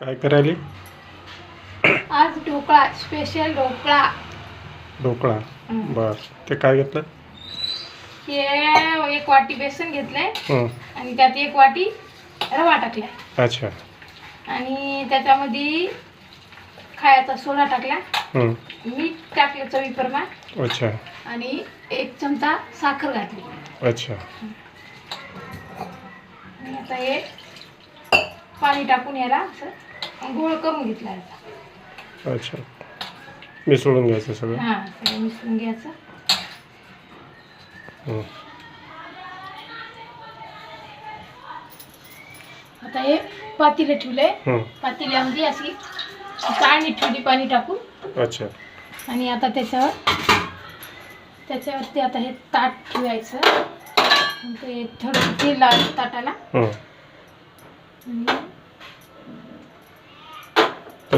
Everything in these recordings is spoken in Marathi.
काय करायली? आज ढोकळा स्पेशल ढोकळा. ढोकळा? हं. बर. ते काय घेतलं? हे एक वाटी बेसन घेतलंय. हं. आणि त्यात एक वाटी रवा टाकलाय. अच्छा. आणि त्याच्यामध्ये खायचा सोडा टाकला. हं. मीठ टाकलं चवीप्रमाण. अच्छा. आणि एक चमचा साखर घातली. अच्छा. आणि आता हे पाणी टाकून याला असं. गोळ करून घेतला अच्छा. मिसळून घ्यायचं सगळं? हां सगळं मिसळून घ्यायचं. हं. आता हे पातेलं ठेवलंय. हं. पातेल्यामध्ये अशी चाळणी ठेवली पाणी टाकून. अच्छा. आणि आता त्याच्यावर त्याच्यावरती आता हे ताट ठेवायचं. आणि ते थोडं तेल लावायचं ताटाला. हं. आणि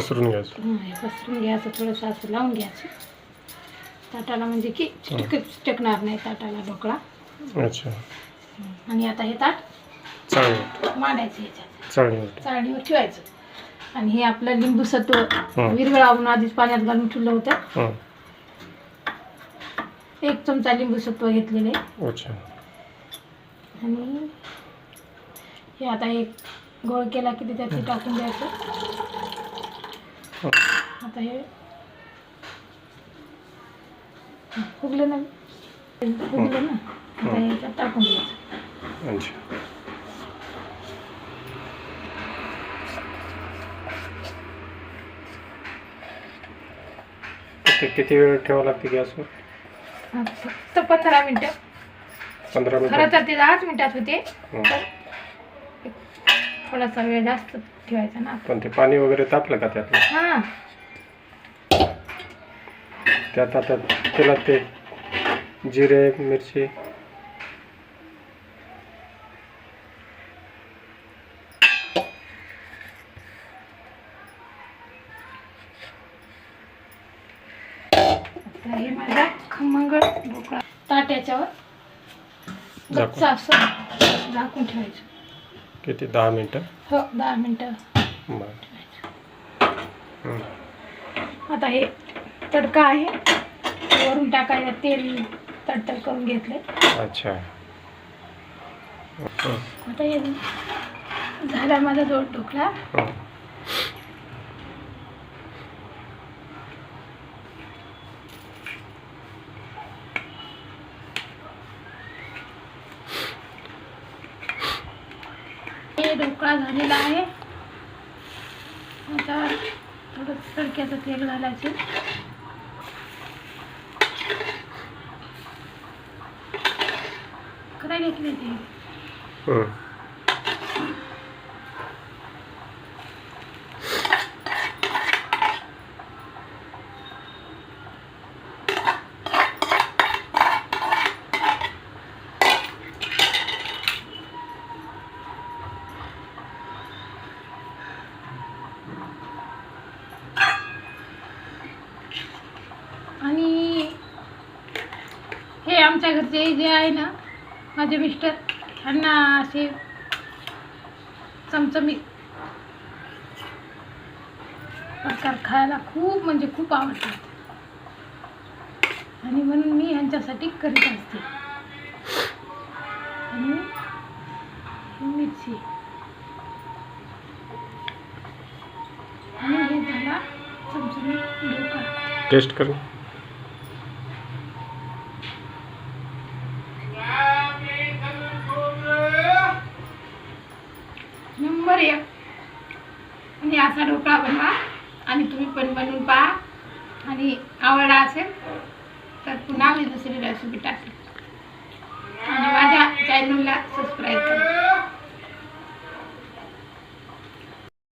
पसरून घ्यायचं. हं, हे पसरून घ्यायचं थोडंसं असं लावून घ्यायचं. ताटाला म्हणजे की चिटक चिटकणार नाही ताटाला ढोकळा. अच्छा. आणि आता हे ताट मांडायचं ह्याच्यात चाळणीवर ठेवायचं. आणि हे आपलं लिंबू सत्व हं. विरघळावून आधीच पाण्यात घालून ठेवलं होतं. हं. एक चमचा लिंबू सत्व घेतलेले. अच्छा. आणि हे आता एक गोळ केला की ते त्यात टाकून द्यायचं. आता हे फुगलं ना? फुगलं ना? आता हे टाकून अच्छा. ते किती वेळ ठेवावं लागते गॅसवर फक्त पंधरा मिनटं. पंधरा खरं मिनिट तर ते दहाच मिनिटात होते. हं. थोडासा वेळ जास्त ठेवायचा ना. पण ते पाणी वगैरे तापलं का त्यातलं? हां. त्यात आता त्याला ते जिरे मिरची. तर हे माझा खमंग ढोकळा ताट याच्यावर गच्च असं झाकून ठेवायचं. किती? दहा मिनटं? हो दहा मिनटं. आता हे तडका आहे. वरून टाकायला तेल तडतड करून घेतले अच्छा. आता हे झाला माझा दोन ढोकळा हं. हे ढोकळा झालेला आहे. आता थोडं तडक्याचं तेल घालायचं. ते हं. आणि हे आमच्या घरचे जे आहे ना माझे मिस्टर ह्यांना असे चमचमीत प्रकार खायला खूप म्हणजे खूप आवडतात. आणि म्हणून मी ह्यांच्यासाठी करीत असते. आणि मिरची. आणि हे झाला चमचमीत टेस्ट करू. नंबर एक. आणि असा ढोकळा बनवा. आणि तुम्ही पण बनवून पहा. आणि आवडला असेल तर पुन्हा मी दुसरी रेसिपी टाकेल आणि माझ्या चॅनलला सबस्क्राईब करा.